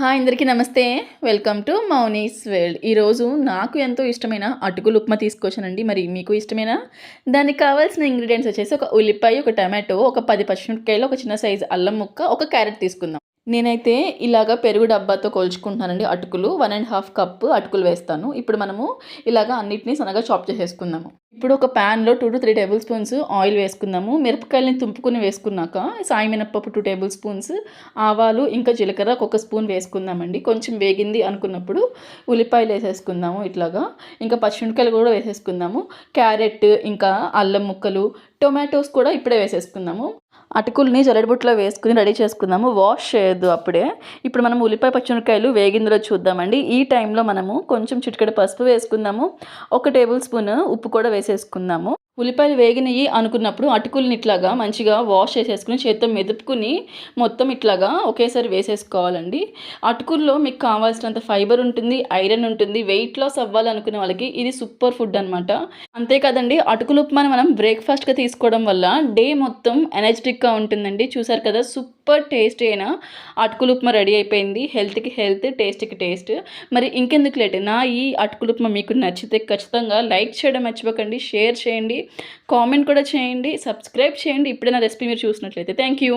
Hi అందరికీ నమస్తే. Welcome to Mouni's world ఈరోజు నాకు ఎంతో ఇష్టమైన అటుకులు ఉప్మా తీసుకొచ్చానండి. మరి మీకు ఇష్టమైన? దానికి కావాల్సిన ఇంగ్రీడియంట్స్ వచ్చేసి ఒక ఉల్లిపాయ ఒక టమాటో ఒక పది పచ్చిమిరపకాయలు ఒక చిన్న సైజు అల్లం ముక్క ఒక క్యారెట్ తీసుకుందాం. నేనైతే ఇలాగ పెరుగు డబ్బాతో కొలుచుకుంటున్నానండి. అటుకులు వన్ అండ్ హాఫ్ కప్ అటుకులు వేస్తాను. ఇప్పుడు మనము ఇలాగ అన్నిటినీ సన్నగా చాప్ చేసేసుకుందాము. ఇప్పుడు ఒక ప్యాన్లో two to three table spoons oil వేసుకుందాము. మిరపకాయలని తుంపుకుని వేసుకున్నాక సాయి మినప్పప్పు టూ టేబుల్ స్పూన్స్ ఆవాలు ఇంకా జీలకర్ర ఒక స్పూన్ వేసుకుందామండి. కొంచెం వేగింది అనుకున్నప్పుడు ఉల్లిపాయలు వేసేసుకుందాము ఇట్లాగా. ఇంకా పచ్చిమిరపకాయలు కూడా వేసేసుకుందాము. క్యారెట్ ఇంకా అల్లం ముక్కలు టొమాటోస్ కూడా ఇప్పుడే వేసేసుకుందాము. అటుకుల్ని జల్లెడబుట్లో వేసుకుని రెడీ చేసుకుందాము. వాష్ చేయొద్దు అప్పుడే. ఇప్పుడు మనం ఉల్లిపాయ పచ్చిమిరకాయలు వేగిందులో చూద్దామండి. ఈ టైంలో మనము కొంచెం చిటికెడ పసుపు వేసుకుందాము. ఒక టేబుల్ స్పూన్ ఉప్పు కూడా వేసేసుకుందాము. ఉల్లిపాయలు వేగినవి అనుకున్నప్పుడు అటుకుల్ని ఇట్లాగా మంచిగా వాష్ చేసేసుకుని చేత్తో మెదుపుకుని మొత్తం ఇట్లాగా ఒకేసారి వేసేసుకోవాలండి. అటుకుల్లో మీకు కావాల్సినంత ఫైబర్ ఉంటుంది ఐరన్ ఉంటుంది వెయిట్ లాస్ అవ్వాలనుకునే వాళ్ళకి ఇది సూపర్ ఫుడ్ అనమాట అంతేకాదండి అటుకులు ఉప్మాని మనం బ్రేక్ఫాస్ట్గా తీసుకోవడం వల్ల డే మొత్తం ఎనర్జెటిక్గా ఉంటుందండి. చూసారు కదా సూపర్ టేస్ట్ అయిన అటుకులు ఉప్మా రెడీ అయిపోయింది. హెల్త్కి హెల్త్ టేస్ట్కి టేస్ట్. మరి ఇంకెందుకు లేట్? నా ఈ అటుకులు ఉప్మా మీకు నచ్చితే ఖచ్చితంగా లైక్ చేయడం మర్చిపోకండి షేర్ చేయండి కామెంట్ కూడా చేయండి సబ్స్క్రైబ్ చేయండి. ఇప్పుడే నా రెసిపీ మీరు చూసినట్లయితే. Thank you